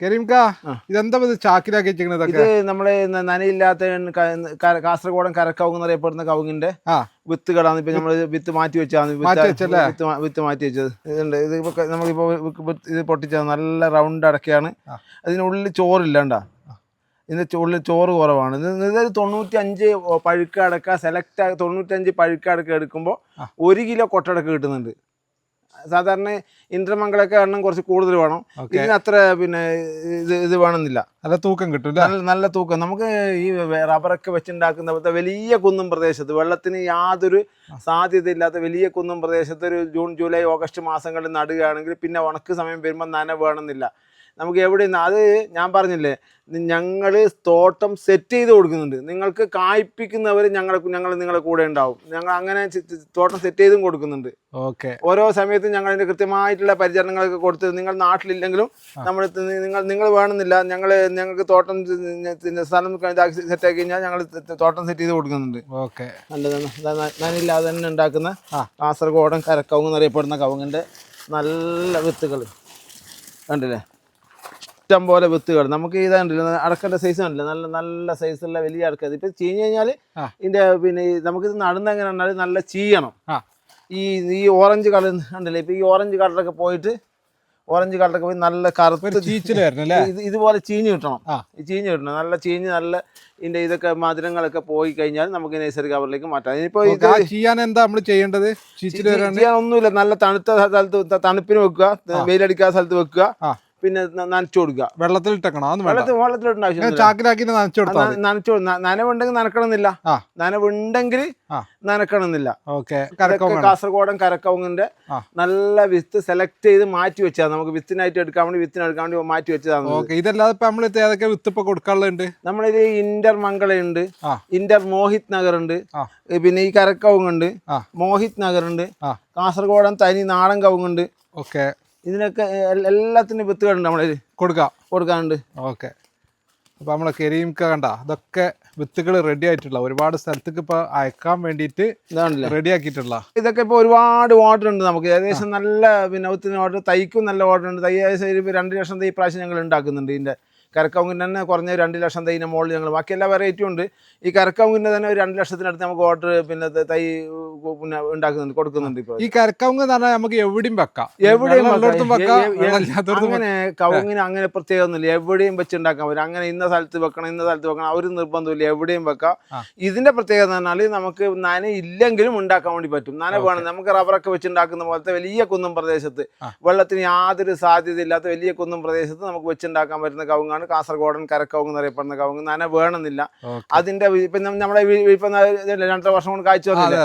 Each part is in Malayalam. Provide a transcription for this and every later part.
കരീംക ഇതെന്താ ഇത് ചാക്കിലാക്കി വെച്ചിരിക്കുന്നത് ഇത് നമ്മളെ ന- നനയില്ലാത്ത കാസർഗോഡൻ കരക്കവുങ്ങ് എന്നറിയപ്പെടുന്ന കവുങ്ങിന്റെ വിത്തുകളാണ്. ഇപ്പൊ നമ്മൾ വിത്ത് മാറ്റി വെച്ചാണ്. വിത്ത് മാറ്റി വെച്ചത്. ഇതുണ്ട്. ഇത് നമ്മളിപ്പോ ഇത് പൊട്ടിച്ചത് നല്ല റൗണ്ട് അടക്കയാണ് അതിനുള്ളിൽ ചോറില്ലണ്ട ഇതിന്റെ ചോ- ഉള്ളിൽ ചോറ് കുറവാണ്. ഇത് ഇതൊരു തൊണ്ണൂറ്റി അഞ്ച് പഴുക്കടക്ക സെലക്ട് തൊണ്ണൂറ്റി അഞ്ച് പഴുക്കടക്ക എടുക്കുമ്പോൾ. ഒരു കിലോ കൊട്ടടക്ക കിട്ടുന്നുണ്ട്. സാധാരണ ഇന്ദ്രമംഗളൊക്കെ എണ്ണം കുറച്ച് കൂടുതൽ വേണം. ഇതിന് അത്ര പിന്നെ ഇത് ഇത് വേണമെന്നില്ല. നല്ല തൂക്കം കിട്ടും നല്ല തൂക്കം. നമുക്ക് ഈ റബ്ബറൊക്കെ വെച്ചുണ്ടാക്കുന്ന പോലത്തെ വലിയ കുന്നും പ്രദേശത്ത് വെള്ളത്തിന് യാതൊരു സാധ്യതയില്ലാത്ത വലിയ കുന്നും പ്രദേശത്ത് ഒരു ജൂൺ ജൂലൈ ഓഗസ്റ്റ് മാസങ്ങളിൽ നടുകയാണെങ്കിൽ പിന്നെ ഉണക്ക് സമയം വരുമ്പോൾ നന വേണമെന്നില്ല. നമുക്ക് എവിടെ നിന്ന് അത് ഞാൻ പറഞ്ഞില്ലേ ഞങ്ങൾ തോട്ടം സെറ്റ് ചെയ്ത് കൊടുക്കുന്നുണ്ട്. നിങ്ങൾക്ക് കായ്പിക്കുന്നവർ ഞങ്ങളെ ഞങ്ങൾ നിങ്ങളെ കൂടെ ഉണ്ടാവും. ഞങ്ങൾ അങ്ങനെ തോട്ടം സെറ്റ് ചെയ്തും കൊടുക്കുന്നുണ്ട്. ഓക്കെ. ഓരോ സമയത്തും ഞങ്ങൾ അതിന്റെ കൃത്യമായിട്ടുള്ള പരിചരണങ്ങളൊക്കെ കൊടുത്ത് നിങ്ങൾ നാട്ടിലില്ലെങ്കിലും നമ്മൾ നിങ്ങൾ നിങ്ങൾ വേണമെന്നില്ല ഞങ്ങൾ ഞങ്ങൾക്ക് തോട്ടം സ്ഥലം സെറ്റ് ആക്കി കഴിഞ്ഞാൽ ഞങ്ങൾ തോട്ടം സെറ്റ് ചെയ്ത് കൊടുക്കുന്നുണ്ട്. ഓക്കെ. നല്ലതാണ്. നനില്ലാതെ തന്നെ ഉണ്ടാക്കുന്ന. കാസർഗോഡൻ കരക്കവുങ്ങ് എന്നറിയപ്പെടുന്ന കവുങ്ങിന്റെ നല്ല വിത്തുകൾ കണ്ടില്ലേ? ഇഷ്ടം പോലെ വിത്തുകൾ നമുക്ക് ഇതാണ്ടില്ല അടക്കന്റെ സൈസ് കണ്ടില്ല? നല്ല നല്ല സൈസുള്ള വലിയ അടക്ക ഇപ്പൊ ചീഞ്ഞ് കഴിഞ്ഞാൽ ഇതിന്റെ പിന്നെ നമുക്ക് ഇത് നടന്ന എങ്ങനെ ഉണ്ടാവും നല്ല ചീയണം. ഈ ഈ ഓറഞ്ച് കളർ കണ്ടില്ലേ? ഇപ്പൊ ഈ ഓറഞ്ച് കളറൊക്കെ പോയിട്ട് ഓറഞ്ച് കളറൊക്കെ പോയി നല്ല കറുപ്പ് കറുത്ത് ഇതുപോലെ ചീഞ്ഞ് കിട്ടണം. ചീഞ്ഞ് കിട്ടണം. നല്ല ചീഞ്ഞ് നല്ല ഇതിന്റെ ഇതൊക്കെ മധുരങ്ങളൊക്കെ പോയി കഴിഞ്ഞാൽ നമുക്ക് നേഴ്സറി കവറിലേക്ക് മാറ്റാം. ഇനിയിപ്പോ ചെയ്യാൻ എന്താ നമ്മൾ ചെയ്യേണ്ടത്? ചെയ്യാൻ ഒന്നുമില്ല നല്ല തണുത്ത സ്ഥലത്ത് തണുപ്പിന് വെക്കുക. വെയിലടിക്കാത്ത സ്ഥലത്ത് വെക്കുക. പിന്നെ നനച്ചു കൊടുക്കുക. വെള്ളത്തിൽ ഇട്ടേക്കണം. വെള്ളത്തിൽ വെള്ളത്തിലിടേണ്ട ഇങ്ങനെ ചാക്കിലാക്കി നനച്ചു കൊടുത്താൽ നനച്ചു നനവുണ്ടെങ്കിൽ നനക്കണമെന്നില്ല. നനവുണ്ടെങ്കിൽ. നനക്കണമെന്നില്ല. ഓക്കെ. കാസർഗോഡൻ കരക്കവുങ്ങിന്റെ നല്ല വിത്ത് സെലക്ട് ചെയ്ത് മാറ്റി വെച്ചതാണ്. നമുക്ക് വിത്തിനായിട്ട് എടുക്കാൻ വേണ്ടി വിത്തിന് എടുക്കാൻ വേണ്ടി മാറ്റി വെച്ചതാണ് ഇതല്ലാതെ ഇപ്പൊ നമ്മൾ ഏതൊക്കെ വിത്ത് ഇപ്പൊ കൊടുക്കാനുള്ളത് നമ്മളിത് ഇന്റർ മംഗളയുണ്ട്. ഇന്റർ മോഹിത് നഗർ ഉണ്ട് പിന്നെ ഈ കരക്കവുങ്ങുണ്ട്. മോഹിത് നഗർ ഉണ്ട്. കാസർഗോഡൻ തനി നാടൻ കവുങ്ങുണ്ട്. ഓക്കെ. ഇതിനൊക്കെ എല്ലാത്തിനും വിത്തുകളുണ്ട് നമ്മൾ കൊടുക്കാം കൊടുക്കാനുണ്ട്. ഓക്കെ. അപ്പോൾ നമ്മളെ കരീംക്ക കണ്ട ഇതൊക്കെ വിത്തുകൾ റെഡി ആയിട്ടുള്ള ഒരുപാട് സ്ഥലത്തേക്ക് ഇപ്പൊ അയക്കാൻ വേണ്ടിയിട്ട് റെഡി ആക്കിയിട്ടുള്ള. ഇതൊക്കെ ഇപ്പോൾ ഒരുപാട് ഓർഡർ ഉണ്ട് നമുക്ക്. ഏകദേശം നല്ല പിന്നെ ഒത്തിരി ഓർഡർ തൈക്കും നല്ല ഓർഡർ ഉണ്ട്. തൈ ഏകദേശം രണ്ട് ലക്ഷം തൈ പ്രാവശ്യം ഞങ്ങൾ ഉണ്ടാക്കുന്നുണ്ട് ഇതിന്റെ കരക്കവുങ്ങിന്റെ തന്നെ കുറഞ്ഞ രണ്ട് ലക്ഷം തൈന മുകളിൽ ഞങ്ങൾ ബാക്കി എല്ലാ വെറൈറ്റിയും ഉണ്ട്. ഈ കരക്കവുങ്ങിന്റെ തന്നെ ഒരു രണ്ട് ലക്ഷത്തിനടുത്ത് നമുക്ക് ഓർഡർ പിന്നെ തൈ പിന്നെ ഉണ്ടാക്കുന്നുണ്ട് കൊടുക്കുന്നുണ്ട് ഇപ്പോൾ ഈ കരക്കവുങ്ങ് എന്ന് പറഞ്ഞാൽ നമുക്ക് എവിടെയും വെക്കാം. എവിടെയും. അങ്ങനെ കവുങ്ങിന് അങ്ങനെ പ്രത്യേകമൊന്നുമില്ല. എവിടെയും വെച്ച് ഉണ്ടാക്കാൻ പറ്റും. അങ്ങനെ ഇന്ന സ്ഥലത്ത് വെക്കണം ഇന്ന സ്ഥലത്ത് വെക്കണം ഒരു നിർബന്ധമില്ല എവിടെയും വെക്കാം. ഇതിന്റെ ഇതിന്റെ പ്രത്യേകത എന്ന് പറഞ്ഞാൽ നമുക്ക് നന ഇല്ലെങ്കിലും ഉണ്ടാക്കാൻ വേണ്ടി പറ്റും. നന വേണം. നമുക്ക് റബ്ബറൊക്കെ വെച്ച് ഉണ്ടാക്കുന്ന പോലത്തെ വലിയ കുന്നും പ്രദേശത്ത്. വെള്ളത്തിന് യാതൊരു സാധ്യതയില്ലാത്ത വലിയ കുന്നും പ്രദേശത്ത് നമുക്ക് വെച്ചുണ്ടാക്കാൻ പറ്റുന്ന കവുങ്ങാണ് കാസർഗോഡൻ കരക്കവുങ്ങ് എന്നറിയപ്പെടുന്ന കവുങ്ങ് നന വേണമെന്നില്ല. അതിന്റെ ഇപ്പൊ നമ്മുടെ ഇപ്പം രണ്ടര വർഷം കൊണ്ട് കാഴ്ച വന്നില്ലേ?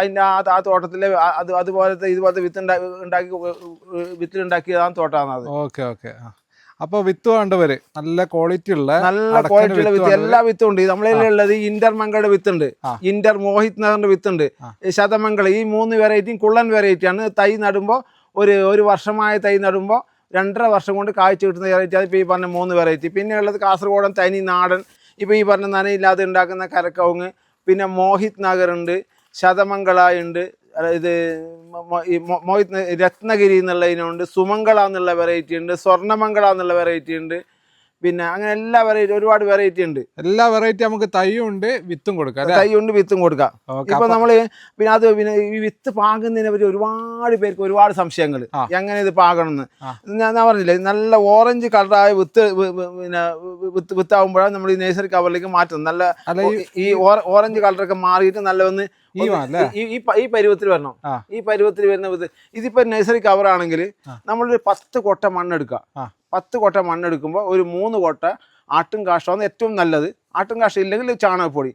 അതിന്റെ ആ തോട്ടത്തിലെ അത് അതുപോലത്തെ ഇതുപോലത്തെ വിത്ത് ഉണ്ടാക്കി വിത്തിലുണ്ടാക്കിയതാണ് തോട്ടാണ് അത്. Okay okay. അപ്പൊ വിത്ത് വേണ്ടവര് നല്ല ക്വാളിറ്റി ഉള്ള നല്ല ക്വാളിറ്റി ഉള്ള വിത്ത് എല്ലാ വിത്തും ഉണ്ട്. നമ്മളെ ഉള്ളത് ഇന്റർ മംഗളുടെ വിത്തുണ്ട്. ഉണ്ട് ഇന്റർ മോഹിത് നഗറിന്റെ വിത്തുണ്ട്. ഉണ്ട് ശതമംഗൾ ശതമംഗൾ ഈ മൂന്ന് വെറൈറ്റിയും കുള്ളൻ വെറൈറ്റിയാണ് തൈ നടുമ്പോൾ ഒരു ഒരു വർഷമായ തൈ നടുമ്പോൾ രണ്ടര വർഷം കൊണ്ട് കാഴ്ച കിട്ടുന്ന വെറൈറ്റി അതിപ്പോൾ ഈ പറഞ്ഞ മൂന്ന് വെറൈറ്റി പിന്നെ ഉള്ളത് കാസർഗോഡൻ തനി നാടൻ. ഇപ്പോൾ ഈ പറഞ്ഞ നനയില്ലാതെ ഉണ്ടാക്കുന്ന കരക്കവുങ്ങ്. പിന്നെ മോഹിത് നഗർ ഉണ്ട് ശതമംഗള ഉണ്ട് ഇത് മോഹിത് രത്നഗിരി എന്നുള്ള ഇനമുണ്ട് സുമംഗള എന്നുള്ള വെറൈറ്റി ഉണ്ട് സ്വർണമംഗള എന്നുള്ള വെറൈറ്റി ഉണ്ട്. പിന്നെ അങ്ങനെ എല്ലാ വെറൈറ്റി ഒരുപാട് വെറൈറ്റി ഉണ്ട്. എല്ലാ വെറൈറ്റി നമുക്ക് തൈയും ഉണ്ട് വിത്തും കൊടുക്കാം അല്ലേ? തൈ കൊണ്ട് വിത്തും കൊടുക്കാം. ഇപ്പൊ നമ്മൾ പിന്നെ അത് പിന്നെ ഈ വിത്ത് പാകുന്നതിനെ പറ്റി ഒരുപാട് പേർക്ക് ഒരുപാട് സംശയങ്ങൾ. എങ്ങനെ ഇത് പാകണം എന്ന് ഞാൻ പറഞ്ഞില്ലേ നല്ല ഓറഞ്ച് കളറായ വിത്ത് പിന്നെ വിത്ത് വിത്താവുമ്പോഴാണ് നമ്മൾ ഈ നേഴ്സറി കവറിലേക്ക് മാറ്റുന്നത്. നല്ല ഈ ഓറഞ്ച് കളറൊക്കെ മാറിയിട്ട് നല്ല ഒന്ന് ഈ പരുവത്തിൽ വരണം. ഈ പരുവത്തിൽ വരുന്ന വിത്ത് ഇതിപ്പോ നേഴ്സറി കവർ ആണെങ്കിൽ. നമ്മളൊരു പത്ത് കൊട്ട മണ്ണെടുക്കുക. പത്ത് കൊട്ട മണ്ണെടുക്കുമ്പോൾ ഒരു മൂന്ന് കൊട്ട ആട്ടും കാഷ്ടമാണ് ഏറ്റവും നല്ലത്. ആട്ടും കാഷ്ടം ഇല്ലെങ്കിൽ ചാണകപ്പൊടി.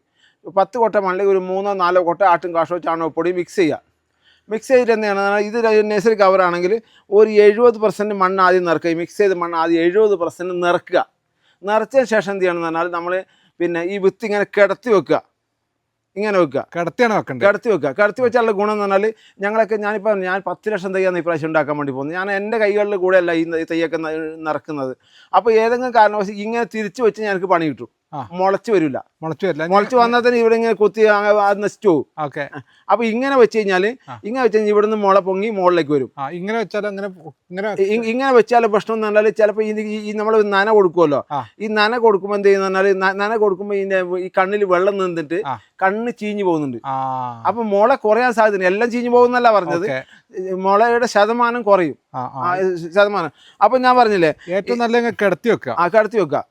പത്ത് കൊട്ട മണ്ണിൽ ഒരു മൂന്നോ നാലോ കൊട്ട ആട്ടും കാഷ്ടവും ചാണകപ്പൊടി മിക്സ് ചെയ്യുക. മിക്സ് ചെയ്തിട്ട് എന്താണ് ഇത് നഴ്സറി കവറാണെങ്കിൽ ഒരു എഴുപത് പെർസെന്റ് മണ്ണ് ആദ്യം നിറക്കുക. മിക്സ് ചെയ്ത് മണ്ണ് ആദ്യം എഴുപത് പെർസെന്റ് നിറക്കുക. നിറച്ചതിന് ശേഷം എന്ത് ചെയ്യണമെന്ന് പറഞ്ഞാൽ നമ്മൾ പിന്നെ ഈ വിത്ത് ഇങ്ങനെ കിടത്തി വെക്കുക. ഇങ്ങനെ വെക്കുക. കടത്തിയാണ് വെക്കേണ്ടത് കടത്തി വെക്കുക. കടത്തി വെച്ചാലുള്ള ഗുണം എന്ന് പറഞ്ഞാൽ ഞങ്ങളൊക്കെ ഞാനിപ്പോൾ ഞാൻ പത്ത് ലക്ഷം തയ്യാണ് ഇപ്രാവശ്യം ഉണ്ടാക്കാൻ വേണ്ടി പോകുന്നത്. ഞാൻ എന്റെ കൈകളിൽ കൂടെയല്ല ഈ ഈ തയ്യൊക്കെ നടക്കുന്നത് നിറക്കുന്നത്. അപ്പോൾ ഏതെങ്കിലും കാരണവശാൽ ഇങ്ങനെ തിരിച്ചു വെച്ച് ഞങ്ങൾക്ക് പണി കിട്ടും. മുളച്ച് വരില്ല. മുളച്ചു വരില്ല. മുളച്ചു വന്നാൽ തന്നെ ഇവിടെ ഇങ്ങനെ കുത്തി അത് നശിച്ചു പോകും. ഓക്കെ. അപ്പൊ ഇങ്ങനെ വെച്ച് കഴിഞ്ഞാൽ. ഇങ്ങനെ വെച്ച് കഴിഞ്ഞാൽ ഇവിടുന്ന് മുള പൊങ്ങി മുകളിലേക്ക് വരും. ഇങ്ങനെ വെച്ചാൽ അങ്ങനെ ഇങ്ങനെ വെച്ചാൽ പ്രശ്നം എന്ന് പറഞ്ഞാൽ ചിലപ്പോൾ ഈ നമ്മൾ നന കൊടുക്കുമല്ലോ. ഈ നന കൊടുക്കുമ്പോൾ എന്ത് ചെയ്യുന്ന പറഞ്ഞാൽ നന കൊടുക്കുമ്പോൾ ഇതിന്റെ ഈ കണ്ണിൽ വെള്ളം നിന്നിട്ട് കണ്ണ് ചീഞ്ഞു പോകുന്നുണ്ട്. അപ്പൊ മുള കുറയാൻ സാധ്യത എല്ലാം ചീഞ്ഞു പോകുന്നല്ല പറഞ്ഞത്. മുളയുടെ ശതമാനം കുറയും. ശതമാനം. അപ്പൊ ഞാൻ പറഞ്ഞില്ലേ ഏറ്റവും നല്ല കിടത്തി വെക്കുക. ആ കിടത്തി വെക്കുക.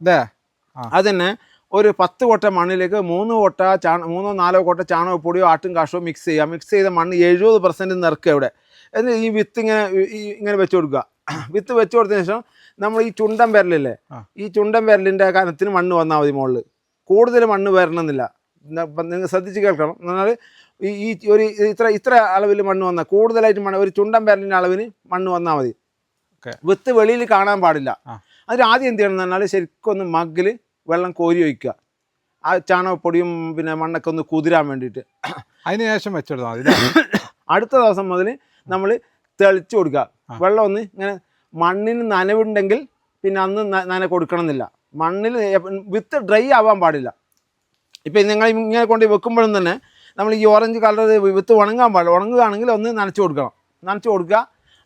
ആ. അതന്നെ ഒരു പത്ത് കൊട്ട മണ്ണിലേക്ക് മൂന്ന് കൊട്ട ചാണ മൂന്നോ നാലോ കൊട്ട ചാണകപ്പൊടിയോ ആട്ടും കാഷോ മിക്സ് ചെയ്യുക മിക്സ് ചെയ്ത മണ്ണ് എഴുപത് പെർസെന്റ് നിറക്കുക ഇവിടെ എന്നിട്ട് ഈ വിത്ത് ഇങ്ങനെ ഇങ്ങനെ വെച്ച് കൊടുക്കുക. വിത്ത് വെച്ച് കൊടുത്തതിന് ശേഷം നമ്മൾ ഈ ചുണ്ടൻ വിരലില്ലേ ഈ ചുണ്ടൻ വിരലിന്റെ കനത്തിന് മണ്ണ് വന്നാൽ മതി മുകളിൽ. കൂടുതൽ മണ്ണ് വരണമെന്നില്ല. നിങ്ങൾ ശ്രദ്ധിച്ച് കേൾക്കണം. എന്ന് പറഞ്ഞാൽ ഈ ഈ ഒരു ഇത്ര ഇത്ര അളവിൽ മണ്ണ് വന്നാൽ കൂടുതലായിട്ട് മണ്ണ് ഒരു ചുണ്ടൻ വിരലിന്റെ അളവിന് മണ്ണ് വന്നാൽ മതി. ഓക്കെ. വിത്ത് വെളിയിൽ കാണാൻ പാടില്ല. അതിൽ അതിന് ആദ്യം എന്ത് ചെയ്യണം എന്ന് പറഞ്ഞാൽ ശരിക്കും ഒന്ന് മഗ്ഗിൽ വെള്ളം കോരി ഒഴിക്കുക. ആ ചാണകപ്പൊടിയും പിന്നെ മണ്ണൊക്കെ ഒന്ന് കുതിരാൻ വേണ്ടിയിട്ട്. അതിന് ശേഷം വെച്ചെടുത്താൽ മതി അടുത്ത ദിവസം മുതൽ നമ്മൾ തെളിച്ചു കൊടുക്കുക. വെള്ളം ഒന്ന് ഇങ്ങനെ മണ്ണിന് നനവുണ്ടെങ്കിൽ പിന്നെ അന്ന് നന കൊടുക്കണം എന്നില്ല മണ്ണിൽ വിത്ത് ഡ്രൈ ആവാൻ പാടില്ല. ഇപ്പം നിങ്ങൾ ഇങ്ങനെ കൊണ്ട് വെക്കുമ്പോഴും തന്നെ നമ്മൾ ഈ ഓറഞ്ച് കളർ വിത്ത് ഉണങ്ങാൻ പാടില്ല. ഉണങ്ങുകയാണെങ്കിൽ ഒന്ന് നനച്ചു കൊടുക്കണം. നനച്ചു കൊടുക്കുക.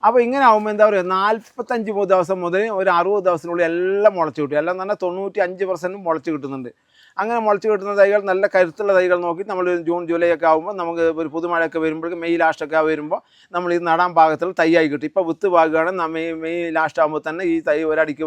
അപ്പോൾ ഇങ്ങനെ ആകുമ്പോൾ എന്താ പറയുക നാൽപ്പത്തഞ്ച് ദിവസം മുതൽ ഒരു അറുപത് ദിവസത്തിനുള്ളിൽ എല്ലാം മുളച്ച് കിട്ടും. എല്ലാം തന്നെ തൊണ്ണൂറ്റി അഞ്ച് പെർസെന്റും മുളച്ച് കിട്ടുന്നുണ്ട്. അങ്ങനെ മുളച്ച് കിട്ടുന്ന തൈകൾ നല്ല കരുത്തുള്ള തൈകൾ നോക്കി നമ്മൾ ജൂൺ ജൂലൈ ഒക്കെ ആകുമ്പോൾ നമുക്ക് ഒരു പുതുമഴയൊക്കെ വരുമ്പോഴേക്കും മെയ് ലാസ്റ്റൊക്കെ വരുമ്പോൾ നമ്മൾ ഈ നടാൻ പാകത്തിൽ തൈയായി കിട്ടും. ഇപ്പോൾ വിത്ത് പാകുകയാണ് മെയ് മെയ് ലാസ്റ്റ് ആകുമ്പോൾ തന്നെ ഈ തൈ ഒരടിക്ക്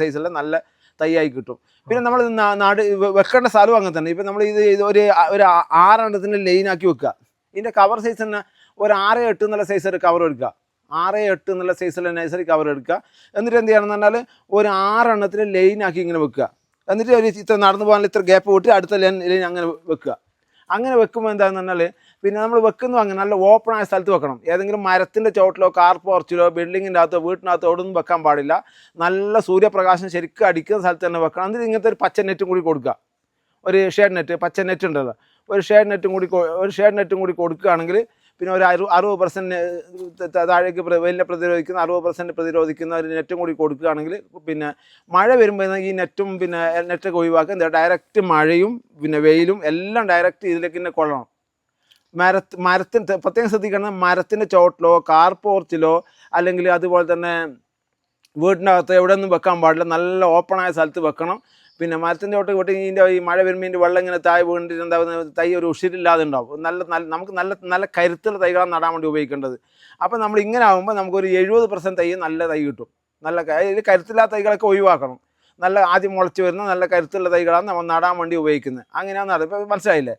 സൈസുള്ള നല്ല തൈയായി കിട്ടും. പിന്നെ നമ്മൾ നാട് വെക്കേണ്ട സ്ഥലവും അങ്ങനെ തന്നെ. ഇപ്പം നമ്മൾ ഇത് ഒരു ഒരു ആറെണ്ണത്തിന്റെ ലൈനാക്കി വെക്കുക. ഇതിന്റെ കവർ സൈസ് തന്നെ ഒരു ആറ് എട്ട് എന്നുള്ള സൈസ് ഒരു കവർ എടുക്കുക. ആറ് എട്ട് എന്നുള്ള സൈസിലുള്ള നഴ്സറി കവർ എടുക്കുക. എന്നിട്ട് എന്ത് ചെയ്യണം എന്ന് പറഞ്ഞാൽ ഒരു ആറെണ്ണത്തിന് ലൈനാക്കി ഇങ്ങനെ വെക്കുക. എന്നിട്ട് ഒരു ഇത്ര നടന്നു പോകാൻ ഇത്ര ഗ്യാപ്പ് വിട്ട് അടുത്ത ലൈൻ ലൈൻ അങ്ങനെ വെക്കുക. അങ്ങനെ വെക്കുമ്പോൾ എന്താണെന്ന് പറഞ്ഞാൽ പിന്നെ നമ്മൾ വെക്കുന്നത് അങ്ങനെ നല്ല ഓപ്പൺ ആയ സ്ഥലത്ത് വെക്കണം. ഏതെങ്കിലും മരത്തിന്റെ ചോട്ടിലോ കാർ പോർച്ചിലോ ബിൽഡിങ്ങിന്റെ അകത്തോ വീട്ടിനകത്തോ ഒന്നും വെക്കാൻ പാടില്ല. നല്ല സൂര്യപ്രകാശം ശരിക്കും അടിക്കുന്ന സ്ഥലത്ത് തന്നെ വെക്കണം. എന്നിട്ട് ഇങ്ങനത്തെ ഒരു പച്ച നെറ്റും കൂടി കൊടുക്കുക. ഒരു ഷേഡ് നെറ്റ് പച്ച നെറ്റ് ഉണ്ടല്ലോ. ഒരു ഷേഡ് നെറ്റും കൂടി ഒരു ഷേഡ് നെറ്റും കൂടി കൊടുക്കുകയാണെങ്കിൽ പിന്നെ ഒരു അറു അറുപത് പെർസെന്റ് താഴേക്ക് വെയിലിനെ പ്രതിരോധിക്കുന്ന അറുപത് പെർസെന്റ് പ്രതിരോധിക്കുന്ന ഒരു നെറ്റും കൂടി കൊടുക്കുകയാണെങ്കിൽ പിന്നെ മഴ വരുമ്പോൾ ഈ നെറ്റും പിന്നെ നെറ്റൊക്കെ ഒഴിവാക്കുക. എന്താ ഡയറക്റ്റ് മഴയും പിന്നെ വെയിലും എല്ലാം ഡയറക്റ്റ് ഇതിലേക്ക് തന്നെ കൊള്ളണം. മരത്ത് മരത്തിന് പ്രത്യേകം ശ്രദ്ധിക്കണം മരത്തിന്റെ ചോട്ടിലോ കാർ പോർച്ചിലോ അല്ലെങ്കിൽ അതുപോലെ തന്നെ വീടിന്റെ അകത്ത് എവിടെ ഒന്നും വെക്കാൻ പാടില്ല. നല്ല ഓപ്പണായ സ്ഥലത്ത് വെക്കണം. പിന്നെ മരത്തിന്റെ ചോട്ട് വെട്ടി ഇതിന്റെ ഈ മഴ വരുമ്പോൾ ഇതിന്റെ വെള്ളം ഇങ്ങനെ താഴെ വീണിട്ട് തൈ ഒരു ഉഷിരില്ലാതെ ഉണ്ടാവും. നല്ല നല്ല നമുക്ക് നല്ല നല്ല കരുത്തുള്ള തൈകളാണ് നടാൻ വേണ്ടി ഉപയോഗിക്കേണ്ടത്. അപ്പോൾ നമ്മൾ ഇങ്ങനെ ആകുമ്പോൾ നമുക്കൊരു എഴുപത് പെർസെന്റ് തൈ നല്ല തൈ കിട്ടും. നല്ല ഇത് ഇതിൽ കരുത്തില്ലാത്ത തൈകളൊക്കെ ഒഴിവാക്കണം. നല്ല ആദ്യം മുളച്ച് വരുന്ന നല്ല കരുത്തുള്ള തൈകളാണ് നമ്മൾ നടാൻ വേണ്ടി ഉപയോഗിക്കുന്നത്. അങ്ങനെയാണ് നട ഇപ്പം മനസ്സിലായില്ലേ?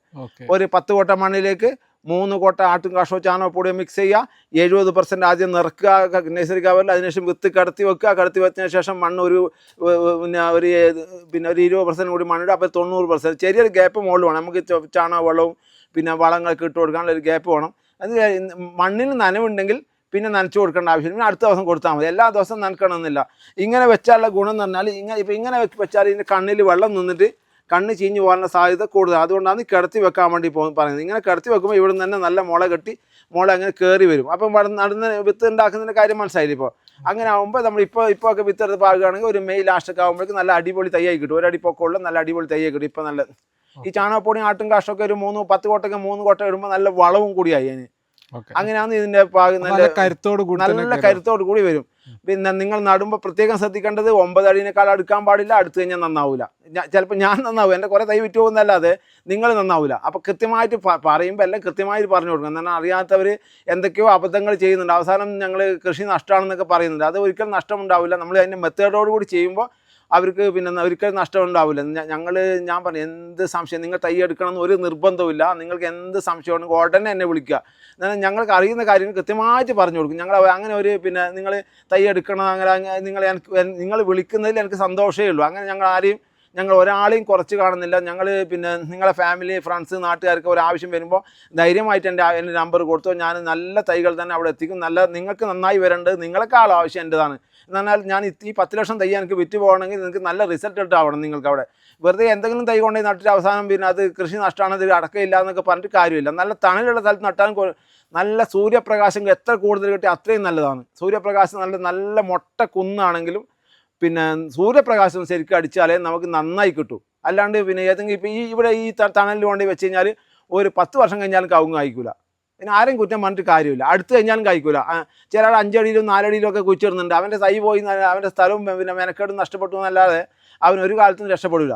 ഒരു പത്ത് കോട്ട മണ്ണിലേക്ക് മൂന്ന് കോട്ട ആട്ടും കാഷോ ചാണകപ്പൊടിയോ മിക്സ് ചെയ്യുക. എഴുപത് പെർസെന്റ് ആദ്യം നിറക്കുക നഴ്സറി കവറിൽ അതിനുശേഷം വിത്ത് കടത്തി വെക്കുക. കടത്തി വെച്ചതിന് ശേഷം മണ്ണ് ഒരു പിന്നെ ഒരു പിന്നെ ഒരു ഇരുപത് പെർസെന്റ് കൂടി മണ്ണിടുക. അപ്പോൾ തൊണ്ണൂറ് പെർസെന്റ് ചെറിയൊരു ഗ്യാപ്പ് മുകളിൽ വേണം. നമുക്ക് ചാണോ വെള്ളവും പിന്നെ വളങ്ങളൊക്കെ ഇട്ട് കൊടുക്കാനുള്ള ഒരു ഗ്യാപ്പ് വേണം. അത് മണ്ണിന് നനവുണ്ടെങ്കിൽ പിന്നെ നനച്ചു കൊടുക്കേണ്ട ആവശ്യം പിന്നെ അടുത്ത ദിവസം കൊടുത്താൽ മതി. എല്ലാ ദിവസവും നനക്കണമെന്നില്ല. ഇങ്ങനെ വെച്ചാലുള്ള ഗുണം എന്ന് പറഞ്ഞാൽ ഇങ്ങനെ ഇപ്പം ഇങ്ങനെ വെച്ചാൽ ഇതിന്റെ കണ്ണിൽ വെള്ളം നിന്നിട്ട് കണ്ണ് ചീഞ്ഞു പോകാനുള്ള സാധ്യത കൂടുതൽ. അതുകൊണ്ടാണ് കിടത്തി വെക്കാൻ വേണ്ടി പോകുന്നത് പറയുന്നത്. ഇങ്ങനെ കിടത്തി വെക്കുമ്പോൾ ഇവിടെ നിന്ന് തന്നെ നല്ല മുള കെട്ടി മുള അങ്ങനെ കയറി വരും. അപ്പം നടന്ന് വിത്ത് ഉണ്ടാക്കുന്നതിന്റെ കാര്യം മനസ്സിലായില്ല ഇപ്പോൾ അങ്ങനെ ആകുമ്പോൾ നമ്മൾ ഇപ്പോൾ ഇപ്പോൾ ഒക്കെ വിത്ത് എടുത്ത് പാകുകയാണെങ്കിൽ ഒരു മെയ് ലാസ്റ്റ് ഒക്കെ ആകുമ്പോഴേക്കും നല്ല അടിപൊളി തയ്യായി കിട്ടും. ഒരു പൊക്കമുള്ള നല്ല അടിപൊളി തയ്യായി കിട്ടും. ഇപ്പം നല്ല ഈ ചാണകപ്പൊടി ആട്ടും കാഷൊക്കെ ഒരു മൂന്ന് പത്ത് കോട്ടൊക്കെ മൂന്ന് കോട്ട ഇടുമ്പോൾ നല്ല വളവും കൂടിയായി അതിന്. അങ്ങനെയാണ് ഇതിന്റെ പാകം നല്ല കരുത്തോട് കൂടി നല്ല. കരുത്തോട് കൂടി വരും. പിന്നെ നിങ്ങൾ നടുമ്പോൾ പ്രത്യേകം ശ്രദ്ധിക്കേണ്ടത് ഒമ്പത് അടിയേക്കാൾ അടുക്കാൻ പാടില്ല അടുത്ത് കഴിഞ്ഞാൽ നന്നാവില്ല ചിലപ്പോൾ ഞാൻ നന്നാവും എന്റെ കുറേ തൈ വിറ്റ് പോകുന്നതല്ലാതെ നിങ്ങൾ നന്നാവില്ല അപ്പോൾ കൃത്യമായിട്ട് പറയുമ്പോൾ എല്ലാം കൃത്യമായിട്ട് പറഞ്ഞു കൊടുക്കണം. എന്നാൽ അറിയാത്തവർ എന്തൊക്കെയോ അബദ്ധങ്ങൾ ചെയ്യുന്നുണ്ട്. അവസാനം ഞങ്ങൾ കൃഷി നഷ്ടമാണെന്നൊക്കെ പറയുന്നുണ്ട്. അത് ഒരിക്കലും നഷ്ടമുണ്ടാവില്ല. നമ്മൾ അതിന്റെ മെത്തേഡോട് കൂടി ചെയ്യുമ്പോൾ അവർക്ക് പിന്നെ ഒരിക്കലും നഷ്ടമുണ്ടാവില്ല ഞങ്ങൾ ഞാൻ പറഞ്ഞു എന്ത് സംശയം നിങ്ങൾ തൈ എടുക്കണം എന്ന് ഒരു നിർബന്ധമില്ല നിങ്ങൾക്ക് എന്ത് സംശയമാണെങ്കിൽ ഉടനെ എന്നെ വിളിക്കുക. എന്നാൽ ഞങ്ങൾക്ക് അറിയുന്ന കാര്യങ്ങൾ കൃത്യമായിട്ട് പറഞ്ഞു കൊടുക്കും. ഞങ്ങൾ അങ്ങനെ ഒരു പിന്നെ നിങ്ങൾ തൈ എടുക്കണം അങ്ങനെ നിങ്ങൾ നിങ്ങൾ വിളിക്കുന്നതിൽ എനിക്ക് സന്തോഷമേ ഉള്ളൂ. അങ്ങനെ ഞങ്ങൾ ആരെയും ഞങ്ങൾ ഒരാളെയും കുറച്ച് കാണുന്നില്ല. ഞങ്ങൾ പിന്നെ നിങ്ങളെ ഫാമിലി ഫ്രണ്ട്സ് നാട്ടുകാർക്ക് ഒരു ആവശ്യം വരുമ്പോൾ ധൈര്യമായിട്ട് എന്റെ എന്റെ നമ്പർ കൊടുത്തോ. ഞാൻ നല്ല തൈകൾ തന്നെ അവിടെ എത്തിക്കും. നല്ല നിങ്ങൾക്ക് നന്നായി വരേണ്ടത് നിങ്ങളെക്കാൾ ആവശ്യം എന്റെതാണ്. എന്നാൽ ഞാൻ ഈ പത്ത് ലക്ഷം തൈ എനിക്ക് വിറ്റ് പോകണമെങ്കിൽ നിങ്ങൾക്ക് നല്ല റിസൾട്ട് ഉണ്ടാവണം നിങ്ങൾക്ക് അവിടെ. വെറുതെ എന്തെങ്കിലും തൈ കൊണ്ടുപോയി നട്ടിട്ട് അവസാനം പിന്നെ അത് കൃഷി നഷ്ടമാണ് ഇത് അടക്കമില്ല എന്നൊക്കെ പറഞ്ഞിട്ട് കാര്യമില്ല. നല്ല തണലുള്ള സ്ഥലത്ത് നട്ടാൻ നല്ല സൂര്യപ്രകാശം എത്ര കൂടുതൽ കിട്ടി അത്രയും നല്ലതാണ്. സൂര്യപ്രകാശം നല്ല നല്ല മൊട്ട കുന്നാണെങ്കിലും പിന്നെ സൂര്യപ്രകാശം ശരിക്കും അടിച്ചാലേ നമുക്ക് നന്നായി കിട്ടും. അല്ലാണ്ട് പിന്നെ ഏതെങ്കിലും ഇപ്പം ഈ ഇവിടെ ഈ തണലിൽ കൊണ്ട് വെച്ച് കഴിഞ്ഞാൽ ഒരു പത്ത് വർഷം കഴിഞ്ഞാലും കവുങ്ങ് കായ്ക്കൂല. പിന്നെ ആരും കുറ്റം പറഞ്ഞിട്ട് കാര്യമില്ല. അടുത്ത് കഴിഞ്ഞാലും കായ്ക്കൂല. ചില ആൾ അഞ്ചടിയിലും നാലടിയിലും ഒക്കെ കുച്ചിടുന്നുണ്ട് അവന്റെ തൈ പോയി അവന്റെ സ്ഥലവും പിന്നെ മെനക്കേടും നഷ്ടപ്പെട്ടു എന്നല്ലാതെ അവൻ ഒരു കാലത്തും രക്ഷപ്പെടില്ല